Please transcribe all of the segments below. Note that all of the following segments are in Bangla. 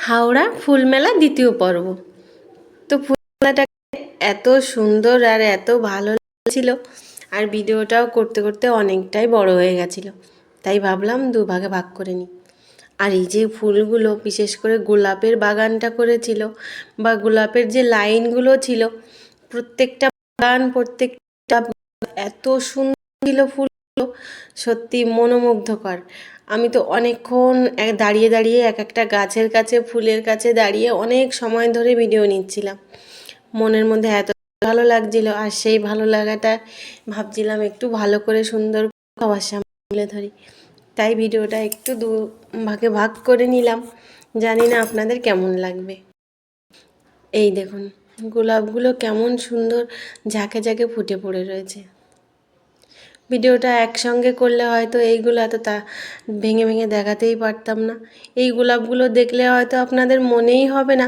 হাওড়া ফুলমেলা দ্বিতীয় পর্ব। তো ফুলমেলাটা এত সুন্দর আর এত ভালো ছিল আর ভিডিওটাও করতে করতে অনেকটাই বড় হয়ে গেছিল। তাই ভাবলাম দুভাগে ভাগ করে নিই। আর এই যে ফুলগুলো, বিশেষ করে গোলাপের বাগানটা করেছিল বা গোলাপের যে লাইনগুলো ছিল, প্রত্যেকটা বাগান, প্রত্যেকটা এত সুন্দর ছিল ফুলগুলো, সত্যি মনোমুগ্ধকর। আমি তো অনেকক্ষণ দাঁড়িয়ে দাঁড়িয়ে এক একটা গাছের কাছে, ফুলের কাছে দাঁড়িয়ে অনেক সময় ধরে ভিডিও নিচ্ছিলাম। মনের মধ্যে এত ভালো লাগছিল আর সেই ভালো লাগাটা ভাবছিলাম একটু ভালো করে সুন্দর সবার সামনে তুলে ধরি। তাই ভিডিওটা একটু দু ভাগে ভাগ করে নিলাম। জানি না আপনাদের কেমন লাগবে। এই দেখুন, গোলাপগুলো কেমন সুন্দর ঝাঁকে ঝাঁকে ফুটে পড়ে রয়েছে। ভিডিওটা একসঙ্গে করলে হয়তো এইগুলো এত তা ভেঙে ভেঙে দেখাতেই পারতাম না। এই গোলাপগুলো দেখলে হয়তো আপনাদের মনেই হবে না,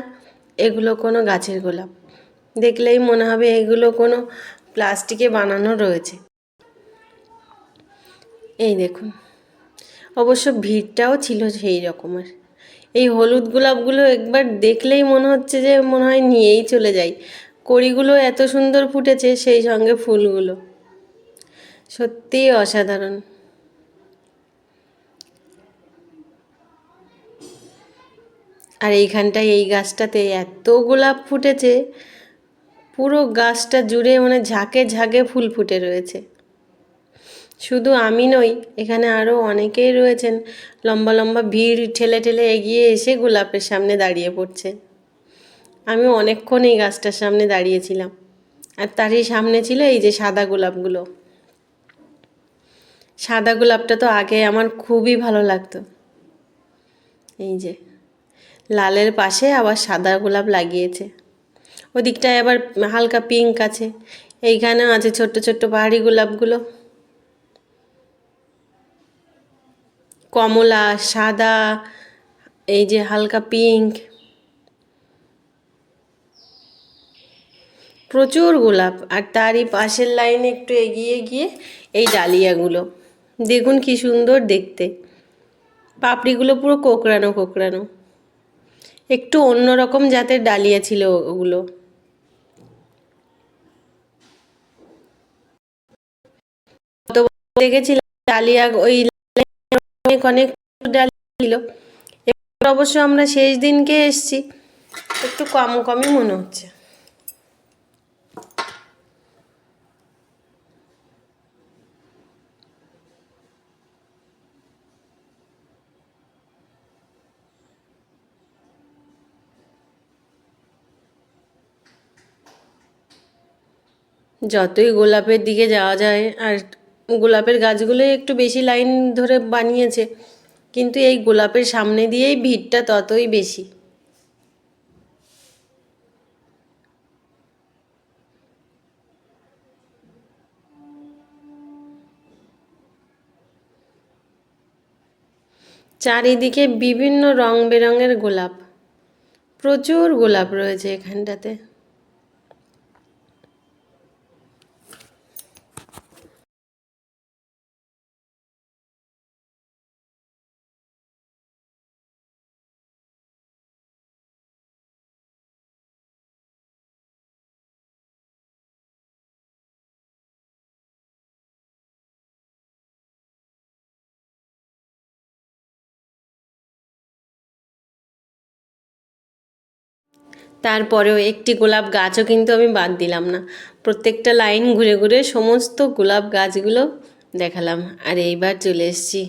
এগুলো কোনো গাছের গোলাপ। দেখলেই মনে হবে এগুলো কোনো প্লাস্টিকে বানানো রয়েছে। এই দেখুন, অবশ্য ভিড়টাও ছিল সেই রকমের। এই হলুদ গোলাপগুলো একবার দেখলেই মনে হচ্ছে যে মনে হয় নিয়েই চলে যাই। কড়িগুলো এত সুন্দর ফুটেছে সেই সঙ্গে ফুলগুলো। সত্যিই অসাধারণ। আর এইখানটায় এই গাছটাতে এত গোলাপ ফুটেছে, পুরো গাছটা জুড়ে মানে ঝাঁকে ঝাঁকে ফুল ফুটে রয়েছে। শুধু আমি নই, এখানে আরও অনেকেই রয়েছেন। লম্বা লম্বা ভিড় ঠেলে ঠেলে এগিয়ে এসে গোলাপের সামনে দাঁড়িয়ে পড়ছে। আমি অনেকক্ষণ এই গাছটার সামনে দাঁড়িয়েছিলাম। আর তারই সামনে ছিল এই যে সাদা গোলাপগুলো। সাদা গোলাপটা তো আগে আমার খুবই ভালো লাগতো। এই যে, লালের পাশে আবার সাদা গোলাপ লাগিয়েছে। ওদিকটায় আবার হালকা পিঙ্ক আছে। এইখানেও আছে ছোট্ট ছোট্ট পাহাড়ি গোলাপগুলো। কমলা, সাদা, এই যে হালকা পিঙ্ক প্রচুর গোলাপ। আর তারই পাশের লাইনে একটু এগিয়ে গিয়ে এই ডালিয়াগুলো। দেখুন কি সুন্দর দেখতে। পাপড়িগুলো পুরো কোকড়ানো কোকড়ানো। একটু অন্যরকম জাতের ডালিয়া ছিল ওগুলো। দেখেছিলাম ডালিয়া, ওই অনেক অনেক ডালিয়া ছিল। অবশ্য আমরা শেষ দিনকে এসছি। একটু কম কমই মনে হচ্ছে। যতই গোলাপের দিকে যাওয়া যায়, আর গোলাপের গাছগুলোই একটু বেশি লাইন ধরে বানিয়েছে, কিন্তু এই গোলাপের সামনে দিয়েই ভিড়টা ততই বেশি। চারিদিকে বিভিন্ন রং বেরঙের গোলাপ, প্রচুর গোলাপ রয়েছে এখানটাতে। তারপরেও একটি গোলাপ গাছও কিন্তু আমি বাদ দিলাম না। প্রত্যেকটা লাইন ঘুরে ঘুরে সমস্ত গোলাপ গাছগুলো দেখালাম। আর এইবার চলে এসেছি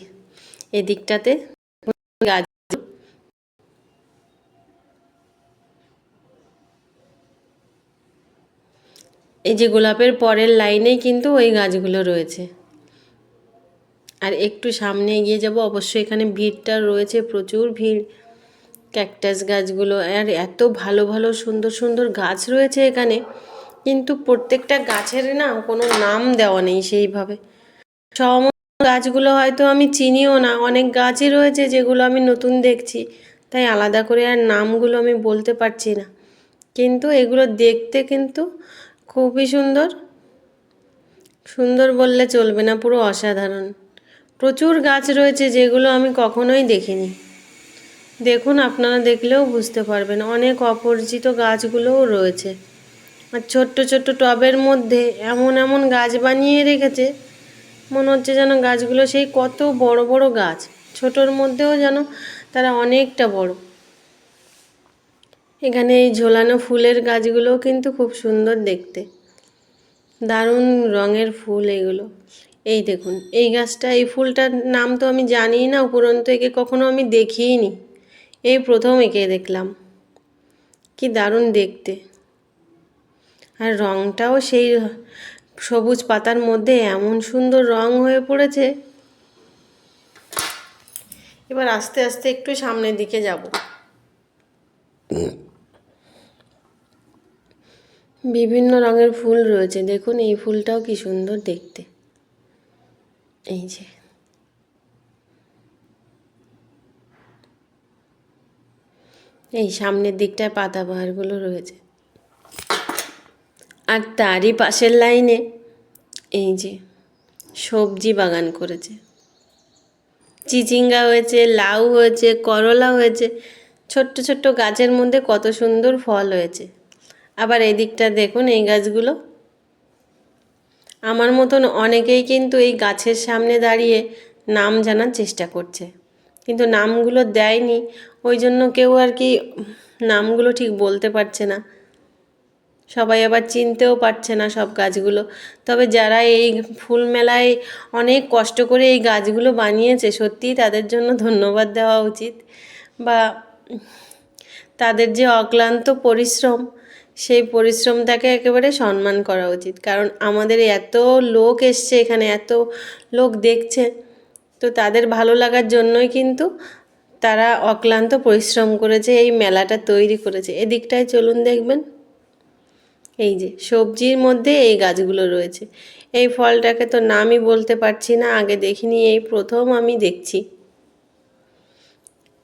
এদিকটাতে। গাছ এই যে গোলাপের পরের লাইনেই কিন্তু ওই গাছগুলো রয়েছে। আর একটু সামনে এগিয়ে যাব, অবশ্যই এখানে ভিড়টা রয়েছে, প্রচুর ভিড়। ক্যাকটাস গাছগুলো, আর এত ভালো ভালো, সুন্দর সুন্দর গাছ রয়েছে এখানে। কিন্তু প্রত্যেকটা গাছের না কোনো নাম দেওয়া নেই সেইভাবে। সমস্ত গাছগুলো হয়তো আমি চিনিও না, অনেক গাছই রয়েছে যেগুলো আমি নতুন দেখছি, তাই আলাদা করে আর নামগুলো আমি বলতে পারছি না। কিন্তু এগুলো দেখতে কিন্তু খুবই সুন্দর। সুন্দর বললে চলবে না, পুরো অসাধারণ। প্রচুর গাছ রয়েছে যেগুলো আমি কখনোই দেখিনি। দেখুন, আপনারা দেখলেও বুঝতে পারবেন। অনেক অপরিচিত গাছগুলোও রয়েছে। আর ছোট্ট ছোট্ট টবের মধ্যে এমন এমন গাছ বানিয়ে রেখেছে, মনে হচ্ছে যেন গাছগুলো সেই কত বড় বড় গাছ। ছোটোর মধ্যেও যেন তারা অনেকটা বড়। এখানে এই ঝোলানো ফুলের গাছগুলোও কিন্তু খুব সুন্দর দেখতে। দারুণ রঙের ফুল এগুলো। এই দেখুন, এই গাছটা, এই ফুলটার নাম তো আমি জানি না, উপরন্তু একে কখনো আমি দেখিই নি এই প্রথম একে দেখলাম। কি দারুণ দেখতে। আর রঙটাও সেই সবুজ পাতার মধ্যে এমন সুন্দর রং হয়ে পড়েছে। এবার আস্তে আস্তে একটু সামনের দিকে যাব। বিভিন্ন রঙের ফুল রয়েছে। দেখুন এই ফুলটাও কি সুন্দর দেখতে। এই যে। এই সামনের দিকটায় পাতাবাহারগুলো রয়েছে। আর তারই পাশের লাইনে এই যে সবজি বাগান করেছে। চিচিঙ্গা হয়েছে, লাউ হয়েছে, করলা হয়েছে, ছোট্ট ছোট্ট গাছের মধ্যে কত সুন্দর ফল হয়েছে। আবার এই দিকটা দেখুন এই গাছগুলো। আমার মতন অনেকেই কিন্তু এই গাছের সামনে দাঁড়িয়ে নাম জানার চেষ্টা করছে। কিন্তু নামগুলো দেয়নি, ওই জন্য কেউ আর কি নামগুলো ঠিক বলতে পারছে না। সবাই আবার চিনতেও পারছে না সব গাছগুলো তবে যারা এই ফুল মেলায় অনেক কষ্ট করে এই গাছগুলো বানিয়েছে, সত্যিই তাদের জন্য ধন্যবাদ দেওয়া উচিত। বা তাদের যে অক্লান্ত পরিশ্রম, সেই পরিশ্রমটাকে একেবারে সম্মান করা উচিত। কারণ আমাদের এত লোক এসছে এখানে, এত লোক দেখছে তো তাদের ভালো লাগার জন্যই কিন্তু তারা অক্লান্ত পরিশ্রম করেছে, এই মেলাটা তৈরি করেছে। এদিকটায় চলুন দেখবেন। এই যে, সবজির মধ্যে এই গাছগুলো রয়েছে। এই ফলটাকে তো নামই বলতে পারছি না, আগে দেখিনি, এই প্রথম আমি দেখছি।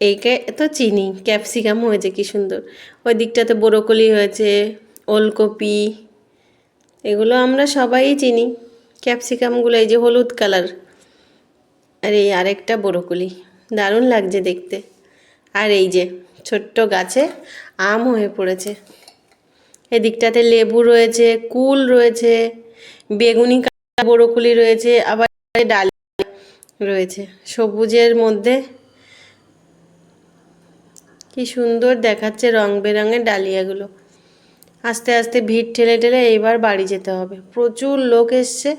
এইকে তো চিনি, ক্যাপসিকাম হয়েছে, কি সুন্দর। ওই দিকটাতে ব্রোকলি হয়েছে, ওলকপি, এগুলো আমরা সবাই চিনি। ক্যাপসিকামগুলো, এই যে হলুদ কালার। আর এই আরেকটা ব্রোকলি দারুণ লাগছে দেখতে। আর এই যে, ছোট্ট গাছে আম হয়ে পড়েছে। এদিকটাতে লেবু রয়েছে, কুল রয়েছে, বেগুনি বড়কুলি রয়েছে, আবার ডাল রয়েছে। সবুজের মধ্যে কি সুন্দর দেখাচ্ছে রং বেরঙের ডালিয়াগুলো। আস্তে আস্তে ভিড় ঠেলে ঠেলে এইবার বাড়ি যেতে হবে। প্রচুর লোক এসছে।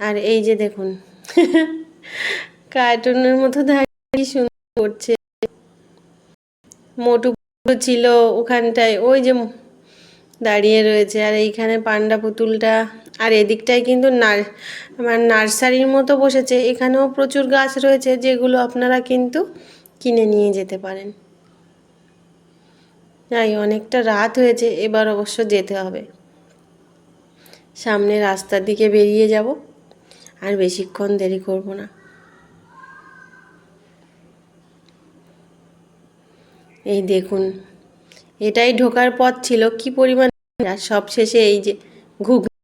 আর এই যে দেখুন কার্টুনের মতো কি সুন্দর করছে? মোটু ছিল ওখানটায়, ওই যে দাঁড়িয়ে রয়েছে। আর এইখানে পান্ডা পুতুলটা, আর এদিকটায় কিন্তু আমার নার্সারির মতো বসেছে। এখানেও প্রচুর গাছ রয়েছে যেগুলো আপনারা কিন্তু কিনে নিয়ে যেতে পারেন। যাই অনেকটা রাত হয়েছে, এবার অবশ্য যেতে হবে। সামনে রাস্তার দিকে বেরিয়ে যাব। আর বেশিক্ষণ দেরি করব না। এই দেখুন, এটাই ঢোকার পথ ছিল। কি পরিমাণ আর সব শেষে এই যে ঘুগনি,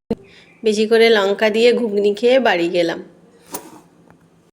বেশি করে লঙ্কা দিয়ে ঘুগনি খেয়ে বাড়ি গেলাম।